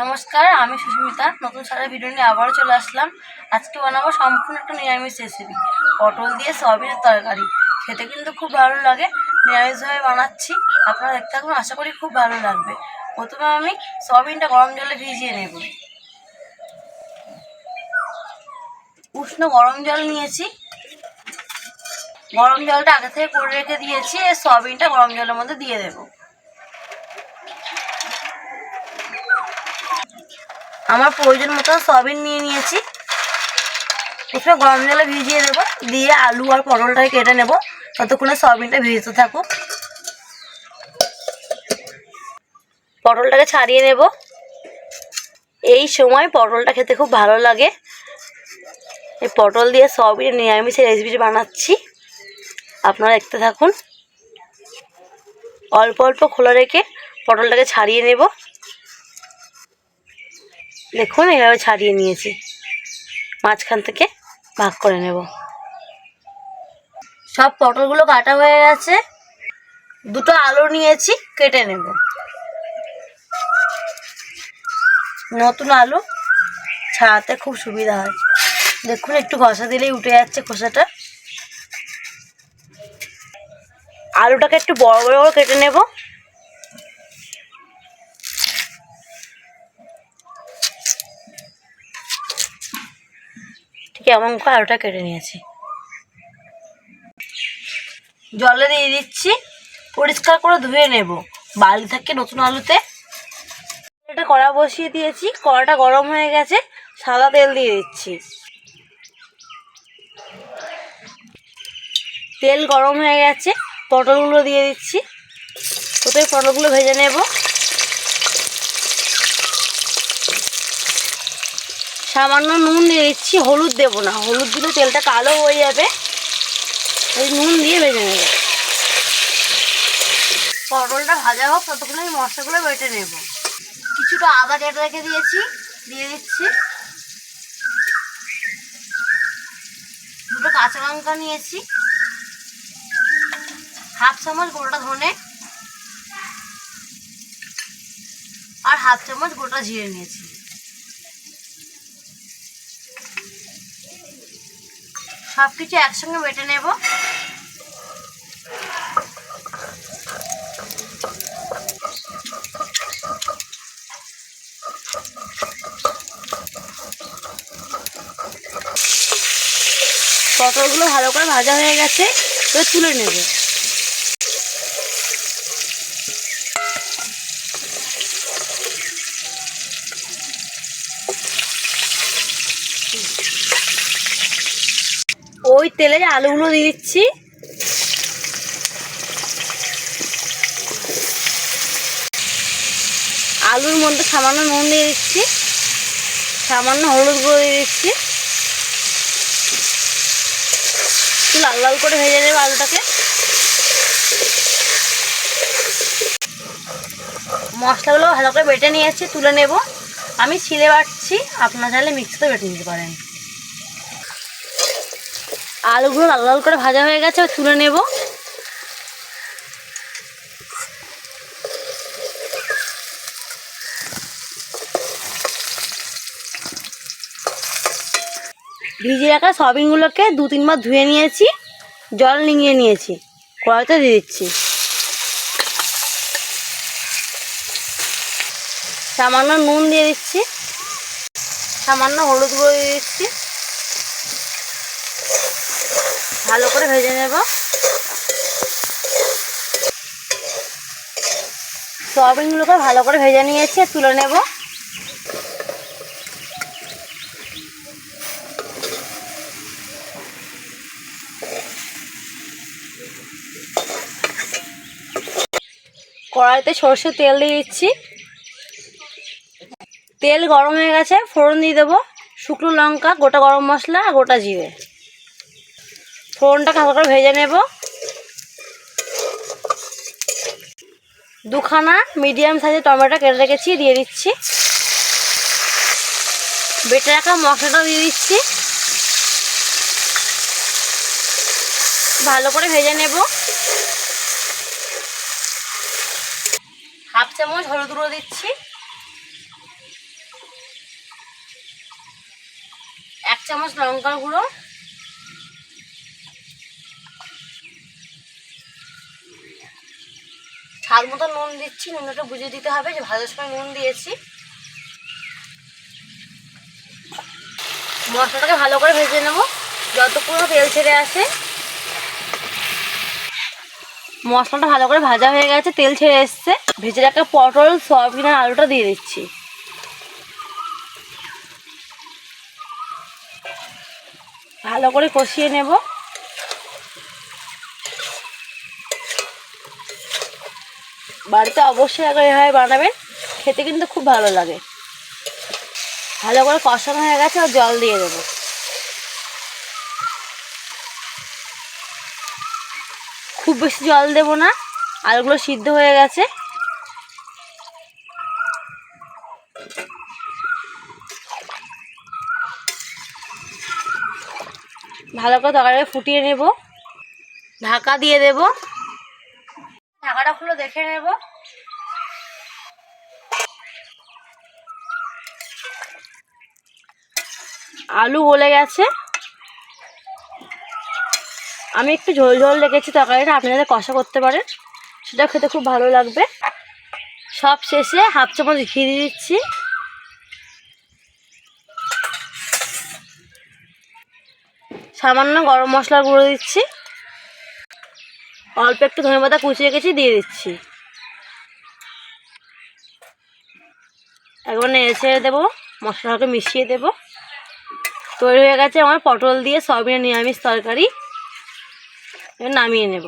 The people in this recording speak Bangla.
নমস্কার, আমি সুস্মিতা। নতুন সারা ভিডিও নিয়ে আবারও চলে আসলাম। আজকে বানাবো সম্পূর্ণ একটা নিরামিষ রেসিপি পটল দিয়ে সয়াবিনের তরকারি। খেতে কিন্তু খুব ভালো লাগে। নিরামিষভাবে বানাচ্ছি। আপনারা দেখতে থাকুন, আশা করি খুব ভালো লাগবে। প্রথমে আমি সয়াবিনটা গরম জলে ভিজিয়ে নেব। উষ্ণ গরম জল নিয়েছি। গরম জলটা আগে থেকে করে রেখে দিয়েছি। সয়াবিনটা গরম জলের মধ্যে দিয়ে দেবো। আমার প্রয়োজন মতো সয়াবিন নিয়ে নিয়েছি। প্রথমে গরম জলে ভিজিয়ে দেবো, দিয়ে আলু আর পটলটাকে কেটে নেব। ততক্ষণে সয়াবিনটা ভিজতে থাকুক। পটলটাকে ছাড়িয়ে নেব। এই সময় পটলটা খেতে খুব ভালো লাগে। এই পটল দিয়ে সয়াবিন নিরামিষের রেসিপি বানাচ্ছি। আপনারা দেখতে থাকুন। অল্প অল্প খোলা রেখে পটলটাকে ছাড়িয়ে নেব। দেখুন, এইভাবে ছাড়িয়ে নিয়েছি। মাঝখান থেকে ভাগ করে নেব। সব পটলগুলো কাটা হয়ে গেছে। দুটো আলু নিয়েছি, কেটে নেব। নতুন আলু ছাড়াতে খুব সুবিধা হয়। দেখুন, একটু ঘষা দিলেই উঠে যাচ্ছে খোসাটা। আলুটাকে একটু বড় বড় করে কেটে নেব। ঠিক এমন করে আলুটা কেটে নিয়েছি? জলে দিয়ে দিচ্ছি, পরিষ্কার করে ধুয়ে নেব। বালি থাকে নতুন আলুতে এটা কড়া বসিয়ে দিয়েছি, কড়াটা গরম হয়ে গেছে, সাদা তেল দিয়ে দিচ্ছি। তেল গরম হয়ে গেছে, পটলগুলো দিয়ে দিচ্ছি। প্রথমে পটলগুলো ভেজে নেব। সামান্য নুন দিয়ে দিচ্ছি, হলুদ দেবো না। হলুদ দিলে তেলটা কালো হয়ে যাবে। ওই নুন দিয়ে ভেজে নেব। পটলটা ভাজা হোক, ততক্ষণ আমি মশলাগুলো বেটে নেব। কিছুটা আদা কেটে রেখে দিয়েছি, দিয়ে দিচ্ছি। দুটো কাঁচা লঙ্কা নিয়েছি। হাফ চামচ গোটা ধনে। আর হাফ চামচ গোটা জিরে নিয়েছি। সব কিছু একসঙ্গে বেটে নেব। পটলগুলো ভালো করে ভাজা হয়ে গেছে এবার তুলে নেবে। ওই তেলে আলুগুলো দিয়ে দিচ্ছি। আলুর মধ্যে সামান্য নুন দিয়ে দিচ্ছি। সামান্য হলুদ গুঁড়ো দিয়ে দিচ্ছি। লাল লাল করে ভেজে নেব আলুটাকে। মশলাগুলো ভালো করে বেটে নিয়েছি, তুলে নেব। আমি ছিলে বাটছি, আপনার চাইলে মিক্সিতে বেটে নিতে পারেন। আলুগুলো লাল লাল করে ভাজা হয়ে গেছে তুলে নেব। ভিজিয়ে রাখা সয়াবিনগুলোকে দু তিনবার ধুয়ে নিয়েছি, জল নিংড়ে নিয়েছি, কড়াইতে দিয়ে দিচ্ছি। সামান্য নুন দিয়ে দিচ্ছি, সামান্য হলুদ গুঁড়ো দিয়ে দিচ্ছি। ভালো করে ভেজে নেব। সয়াবিনগুলোকে ভালো করে ভেজে নিয়েছি, তুলে নেব। কড়াইতে সর্ষের তেল দিয়ে দিচ্ছি। তেল গরম হয়ে গেছে, ফোড়ন দিয়ে দেবো। শুকনো লঙ্কা, গোটা গরম মশলা আর গোটা জিরে। ফোড়নটাকে হালকা করে ভেজে নেব। দুখানা মিডিয়াম সাইজের টমেটো কেটে রেখেছি, দিয়ে দিচ্ছি। বেটে রাখা মশলাটা দিয়ে দিচ্ছি। ভালো করে ভেজে নেব। হাফ চামচ হলুদ গুঁড়ো দিচ্ছি। এক চামচ লঙ্কার গুঁড়ো। স্বাদ মতো নুন দিচ্ছি, নুনটা বুঝে দিতে হবে যে ভাজার সময় নুন দিয়েছি। মশলাটাকে ভালো করে ভেজে নেব, যতক্ষণ তেল ছেড়ে আসে। মশলাটা ভালো করে ভাজা হয়ে গেছে, তেল ছেড়ে এসছে। ভেজে রাখা পটল, সয়াবিন আর আলুটা দিয়ে দিচ্ছি। ভালো করে কষিয়ে নেব। বাড়িতে অবশ্যই একবার এভাবে বানাবেন, খেতে কিন্তু খুব ভালো লাগে। ভালো করে কষানো হয়ে গেছে, আর জল দিয়ে দেবো। খুব বেশি জল দেবো না, আলুগুলো সিদ্ধ হয়ে গেছে। ভালো করে তরকারি ফুটিয়ে নেব। ঢাকা দিয়ে দেব। ঢাকাটা খুলে দেখে নেব। আলু গলে গেছে। আমি একটু ঝোল ঝোল রেখেছি তরকারিটা আপনি যাতে কষা করতে পারেন, সেটা খেতে খুব ভালো লাগবে। সব শেষে হাফ চামচ ঘি দিয়ে দিচ্ছি। সামান্য গরম মশলার গুঁড়ো দিচ্ছি। অল্প একটু ধনে পাতা কুচিয়ে গেছি দিয়ে দিচ্ছি। একবার ছেড়ে দেবো, মশলাটাকে মিশিয়ে দেব। তৈরি হয়ে গেছে আমার পটল দিয়ে সবিনে নিরামিষ তরকারি। এবার নামিয়ে নেব।